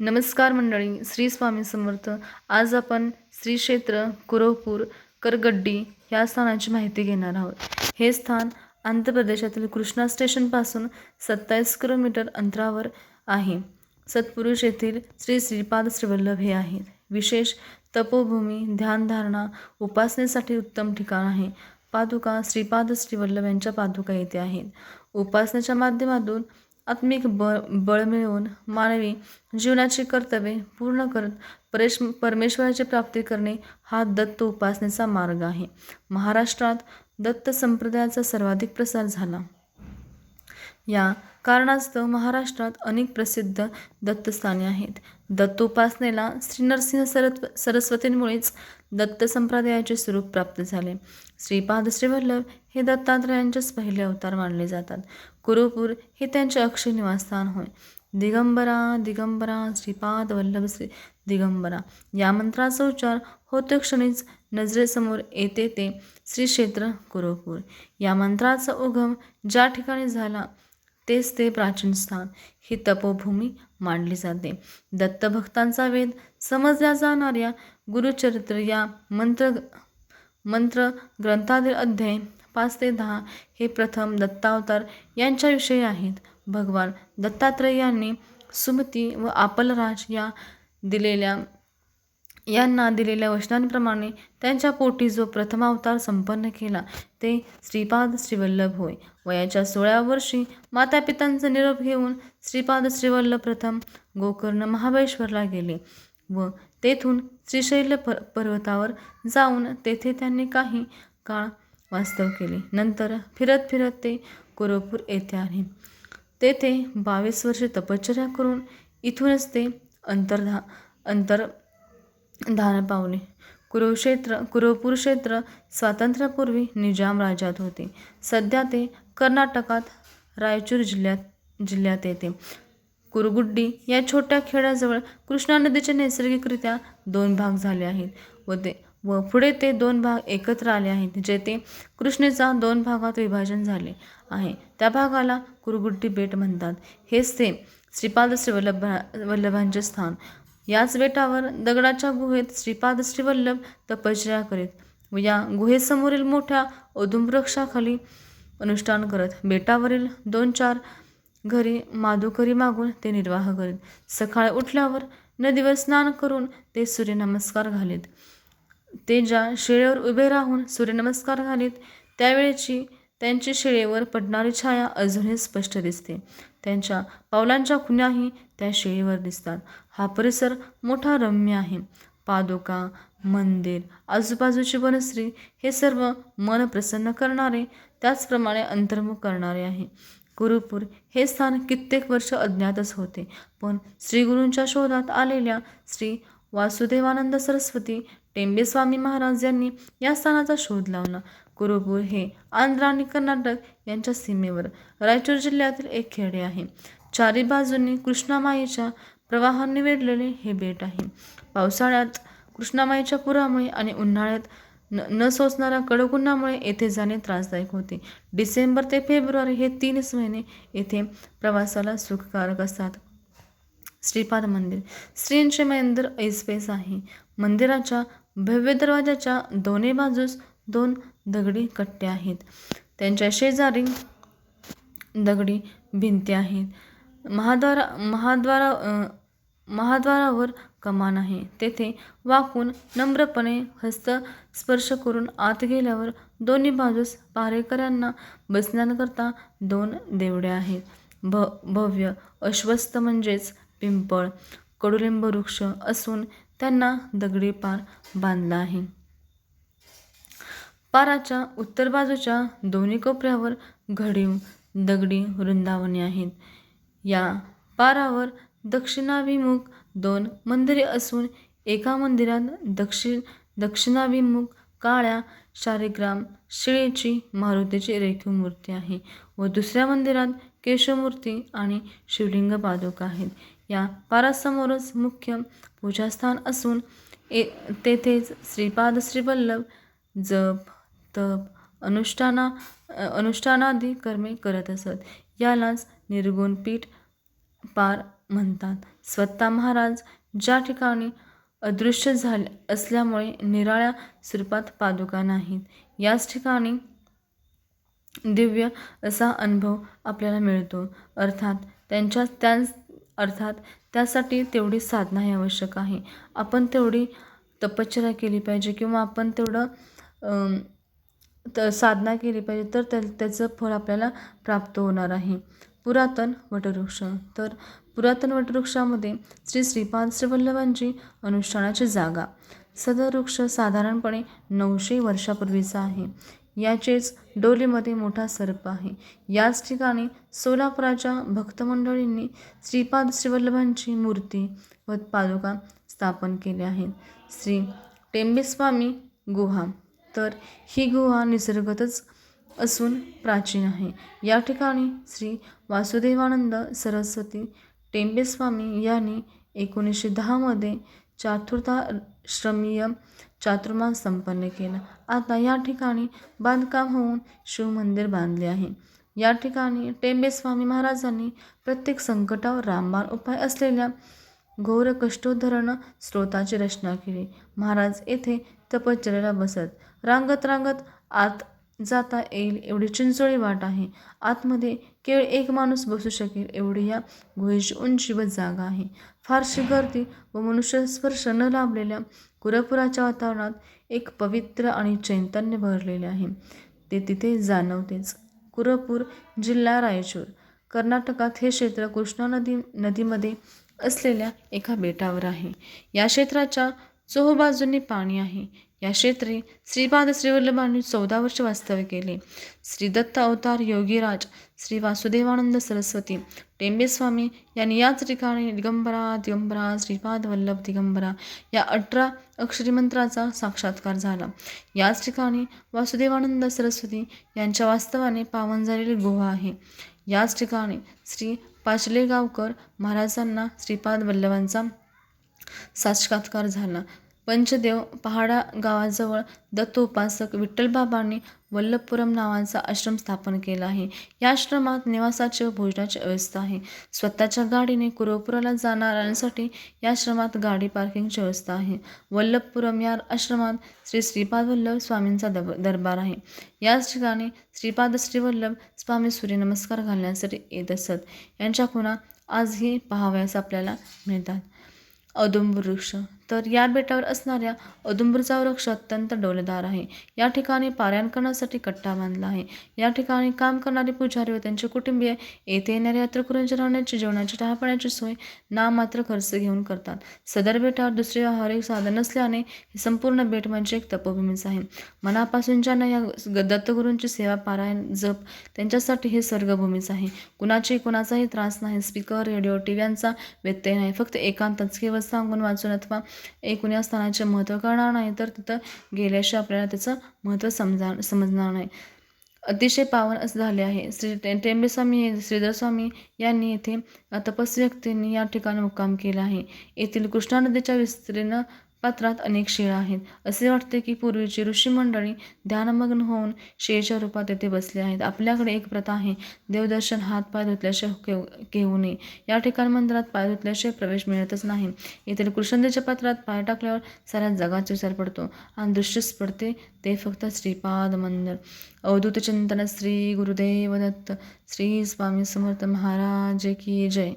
नमस्कार मंडळी श्री स्वामी समर्थ. आज आपण श्री क्षेत्र कुरोपूर करगड्डी या स्थानाची माहिती घेणार आहोत. हे स्थान आंध्र प्रदेशातील कृष्णा स्टेशनपासून सत्तावीस किलोमीटर अंतरावर आहे. सत्पुरुष येथील श्री श्रीपाद श्रीवल्लभ हे आहेत. विशेष तपोभूमी ध्यानधारणा उपासनेसाठी उत्तम ठिकाण आहे. पादुका श्रीपाद श्रीवल्लभ यांच्या पादुका येथे आहेत. उपासनेच्या माध्यमातून आत्मिक बळ बळ मिळवून मानवी जीवनाची कर्तव्ये पूर्ण करत परेश परमेश्वराची प्राप्ती करणे हा दत्त उपासनेचा मार्ग आहे. महाराष्ट्रात दत्त संप्रदायाचा सर्वाधिक प्रसार झाला. या कारणास्तव महाराष्ट्रात अनेक प्रसिद्ध दत्तस्थाने आहेत. दत्तोपासनेला श्री नरसिंह सरस्व सरस्वतींमुळेच दत्त संप्रदायाचे स्वरूप प्राप्त झाले. श्रीपाद श्रीवल्लभ हे दत्तात्रयांचेच पहिले अवतार मानले जातात. कुरुपूर हे त्यांचे अक्षय निवासस्थान होय. दिगंबरा दिगंबरा श्रीपाद वल्लभ श्री दिगंबरा. या मंत्राचा उच्चार होते क्षणीच नजरेसमोर येते ते श्री क्षेत्र कुरुपूर. या मंत्राचा उगम ज्या ठिकाणी झाला तेच ते प्राचीन स्थान ही तपोभूमी मानली जाते. दत्तभक्तांचा वेद समजल्या जाणाऱ्या गुरुचरित्र या मंत्र मंत्र ग्रंथातील अध्याय पाच ते दहा हे प्रथम दत्तावतार यांच्याविषयी आहेत. भगवान दत्तात्रय यांनी सुमती व आपलराज या दिलेल्या यांना दिलेल्या वचनांप्रमाणे त्यांच्या पोटी जो प्रथमावतार संपन्न केला ते श्रीपाद श्रीवल्लभ होय. वयाच्या सोळाव्या वर्षी मातापितांचा निरोप घेऊन श्रीपाद श्रीवल्लभ प्रथम गोकर्ण महाबळेश्वरला गेले व तेथून श्रीशैल पर पर्वतावर जाऊन तेथे त्यांनी काही काळ वास्तव केले. नंतर फिरत फिरत ते कोरोपूर येथे आले. तेथे बावीस वर्षे तपश्चर्या करून इथूनच ते अंतर्धा अंतर धान पावले कुरुक्षेत्र कुरपूरक्षेत्र स्वातंत्र्यापूर्वी निजाम राज्यात होते. सध्या ते कर्नाटकात रायचूर जिल्ह्यात जिल्ह्यात येते. कुरुगुड्डी या छोट्या खेड्याजवळ कृष्णा नदीचे नैसर्गिकरित्या दोन भाग झाले आहेत. व ते व पुढे ते दोन भाग एकत्र आले आहेत जेथे कृष्णेचा दोन भागात विभाजन झाले आहे. त्या भागाला कुरुगुड्डी बेट म्हणतात. हेच ते श्रीपाद श्रीवल्लभ वल्लभांचे स्थान. याच बेटावर दगडाच्या गुहेत श्रीपाद श्रीवल्लभ तपश्चर्या करीत व या गुहेसमोरील मोठ्या औदुंबवृक्षाखाली अनुष्ठान करत बेटावरील दोन चार घरी माधुकरी मागून ते निर्वाह करीत. सकाळी उठल्यावर नदीवर स्नान करून ते सूर्यनमस्कार घालीत. ते ज्या शिळेवर उभे राहून सूर्यनमस्कार घालीत त्यावेळेची त्यांची शिळेवर पडणारी छाया अजूनही स्पष्ट दिसते. त्यांच्या पावलांच्या खुण्याही त्या शिळेवर दिसतात. हा परिसर मोठा रम्य आहे. पादुका मंदिर आजूबाजूची वनश्री हे सर्व मन प्रसन्न करणारे त्याचप्रमाणे अंतर्मुख करणारे आहे. गुरुपूर हे स्थान कित्येक वर्ष अज्ञातच होते पण श्रीगुरूंच्या शोधात आलेल्या श्री वासुदेवानंद सरस्वती टेंबेस्वामी महाराज यांनी या स्थानाचा शोध लावला. कुरुपूर हे आंध्र आणि कर्नाटक यांच्या सीमेवर. रायचूर जिल्ह्यातील एक खेडे आहे. चारी बाजूंनी कृष्णामाईच्या प्रवाहांनी वेढलेले हे बेट आहे. पावसाळ्यात कृष्णामाईच्या पुरामुळे आणि उन्हाळ्यात न न सोचणाऱ्या कडक उन्हामुळे येथे जाणे त्रासदायक होते. डिसेंबर ते फेब्रुवारी हे तीनच महिने येथे प्रवासाला सुखकारक असतात. श्रीपाद मंदिर. श्रींचे मंदिर ऐसपेस आहे. मंदिराच्या भव्य दरवाजाच्या दोन्ही बाजूस दोन दगडी कट्टे आहेत. त्यांच्या शेजारी दगडी भिंती आहेत. महाद्वारा महाद्वारा महाद्वारावर कमान आहे. तेथे वाकून नम्रपणे हस्त स्पर्श करून आत गेल्यावर दोन्ही बाजूस पारेकऱ्यांना बसण्याकरता दोन देवडे आहेत. भ भव्य अश्वस्त म्हणजेच पिंपळ कडुलिंब वृक्ष असून त्यांना दगडी पार बांधला आहे. पाराच्या उत्तर बाजूच्या दोन्ही कोपऱ्यावर घडीव दगडी वृंदावने आहेत. या पारावर दक्षिणाभिमुख दोन मंदिरे असून एका मंदिरात दक्षिण दक्षिणाभिमुख काळ्या शारीग्राम शिळेची मारुतीची रेखीव मूर्ती आहे व दुसऱ्या मंदिरात केशवमूर्ती आणि शिवलिंग पादुका आहेत. या पारासमोरच मुख्य पूजास्थान असून ए तेथेच श्रीपाद श्रीवल्लभ जप तप अनुष्ठाना अनुष्ठानादी कर्मे करत असत. यालाच निर्गुण पीठ पार म्हणतात. स्वतः महाराज ज्या ठिकाणी अदृश्य झाले असल्यामुळे निराळ्या स्वरूपात पादुका नाहीत. याच ठिकाणी दिव्य असा अनुभव आपल्याला मिळतो. अर्थात त्यांच्या त्या अर्थात त्यासाठी तेवढी साधना ही आवश्यक आहे. आपण तेवढी तपश्चर्या केली पाहिजे किंवा आपण तेवढं तर त साधना केली पाहिजे तर त्या त्याचं फळ आपल्याला प्राप्त होणार आहे. पुरातन वटवृक्ष. तर पुरातन वटवृक्षामध्ये श्री श्रीपाद श्रीवल्लभांची अनुष्ठानाची जागा. सदर वृक्ष साधारणपणे नऊशे वर्षापूर्वीचा आहे. याचेच डोलीमध्ये मोठा सर्प आहे. याच ठिकाणी सोलापुराच्या भक्तमंडळींनी श्रीपाद श्रीवल्लभांची मूर्ती व पादुका स्थापन केल्या आहेत. श्री टेंबेस्वामी गुहा. तर ही गुहा निसर्गतच असून प्राचीन आहे. या ठिकाणी श्री वासुदेवानंद सरस्वती टेंबेस्वामी यांनी एकोणीसशे दहामध्ये चातुर्था श्रमीय चातुर्मास संपन्न केला. आता या ठिकाणी बांधकाम होऊन शिवमंदिर बांधले आहे. या ठिकाणी टेंबेस्वामी महाराजांनी प्रत्येक संकटावर रामबाण उपाय असलेल्या घोर कष्टोद्धरण स्रोताची रचना केली. महाराज येथे तपश्चर्याला बसत. रांगत रांगत आत जाता येईल एवढी चिंचोळी वाट आहे. आतमध्ये केवळ एक माणूस बसू शकेल एवढी या गुहेची उंची व जागा आहे. फारशी गर्दी व मनुष्य स्पर्श न लाभलेल्या कुरपुराच्या वातावरणात एक पवित्र आणि चैतन्य भरलेले आहे. ते तिथे जाणवतेच. कुरपूर जिल्हा रायचूर कर्नाटकात हे क्षेत्र कृष्णा नदी नदीमध्ये असलेल्या एका बेटावर आहे. या क्षेत्राच्या चोहोबाजूंनी पाणी आहे. या क्षेत्री श्रीपाद श्रीवल्लभांनी चौदा वर्ष वास्तव्य केले. श्री दत्त अवतार योगीराज श्री वासुदेवानंद सरस्वती टेंबेस्वामी यांनी याच ठिकाणी दिगंबरा दिगंबरा श्रीपाद वल्लभ दिगंबरा या अठरा अक्षरी मंत्राचा साक्षात्कार झाला. याच ठिकाणी वासुदेवानंद सरस्वती यांच्या वास्तवाने पावन झालेली गुहा आहे. याच ठिकाणी श्री पाचलेगावकर महाराजांना श्रीपाद वल्लभांचा साक्षात्कार झाला. पंचदेव पहाडा गावाजवळ दत्तोपासक विठ्ठलबाबांनी वल्लभपुरम नावाचा आश्रम स्थापन केला आहे. या आश्रमात निवासाची व भोजनाची व्यवस्था आहे. स्वतःच्या गाडीने कुरवपुराला जाणाऱ्यांसाठी या आश्रमात गाडी पार्किंगची व्यवस्था आहे. वल्लभपुरम या आश्रमात श्री श्रीपाद वल्लभ स्वामींचा दब दरबार आहे. याच ठिकाणी श्रीपाद श्रीवल्लभ स्वामी सूर्यनमस्कार घालण्यासाठी येत असत. यांच्या खुणा आजही पाहावयास आपल्याला मिळतात. औदुंबर वृक्ष तर या बेटावर असणाऱ्या औदुंबरचा वृक्ष अत्यंत डौलदार आहे. या ठिकाणी पारायणकरणासाठी कट्टा बांधला आहे. या ठिकाणी काम करणारे पुजारी व त्यांचे कुटुंबीय येथे येणाऱ्या यात्रेकरूंच्या राहण्याची जेवणाची चहापाण्याची सोय नामात्र खर्च घेऊन करतात. सदर बेटावर दुसरे व्यावहारिक साधन नसल्याने हे संपूर्ण बेट म्हणजे एक तपोभूमीच आहे. मनापासून ज्यांना या ग- दत्तगुरूंची सेवा पारायण जप त्यांच्यासाठी हे स्वर्गभूमीच आहे. कुणाची कुणाचाही त्रास नाही. स्पीकर रेडिओ टी व्यांचा व्यत्यय नाही. फक्त एकांतच केवळ सांगून वाचून अथवा एकूण या स्थानाचे महत्त्व कळणार नाही तर तिथं गेल्याशिवाय आपल्याला त्याचं महत्त्व समजा समजणार नाही. अतिशय पावन असं झाले आहे. श्री टेंबेस्वामी श्रीधरस्वामी श्रीधर स्वामी यांनी येथे तपस्वी व्यक्तींनी या ठिकाणी मुक्काम केला आहे. येथील कृष्णा नदीच्या विस्तीर्ण पात्रात अनेक शिळा आहेत. असे वाटते की पूर्वीची ऋषी मंडळी ध्यानमग्न होऊन शेळीच्या रूपात येथे बसले आहेत. आपल्याकडे एक प्रथा आहे. देवदर्शन हात पाय धुतल्याशिवाय केव घेऊ नये. या ठिकाणी मंदिरात पाय धुतल्याशिवाय प्रवेश मिळतच नाही. येथील कृष्णदेच्या पात्रात पाय टाकल्यावर साऱ्या जगाचा विचार पडतो. आणि दृश्यच पडते ते फक्त श्रीपाद मंदिर. अवधूत चिंतन श्री गुरुदेव दत्त श्री स्वामी समर्थ महाराज की जय.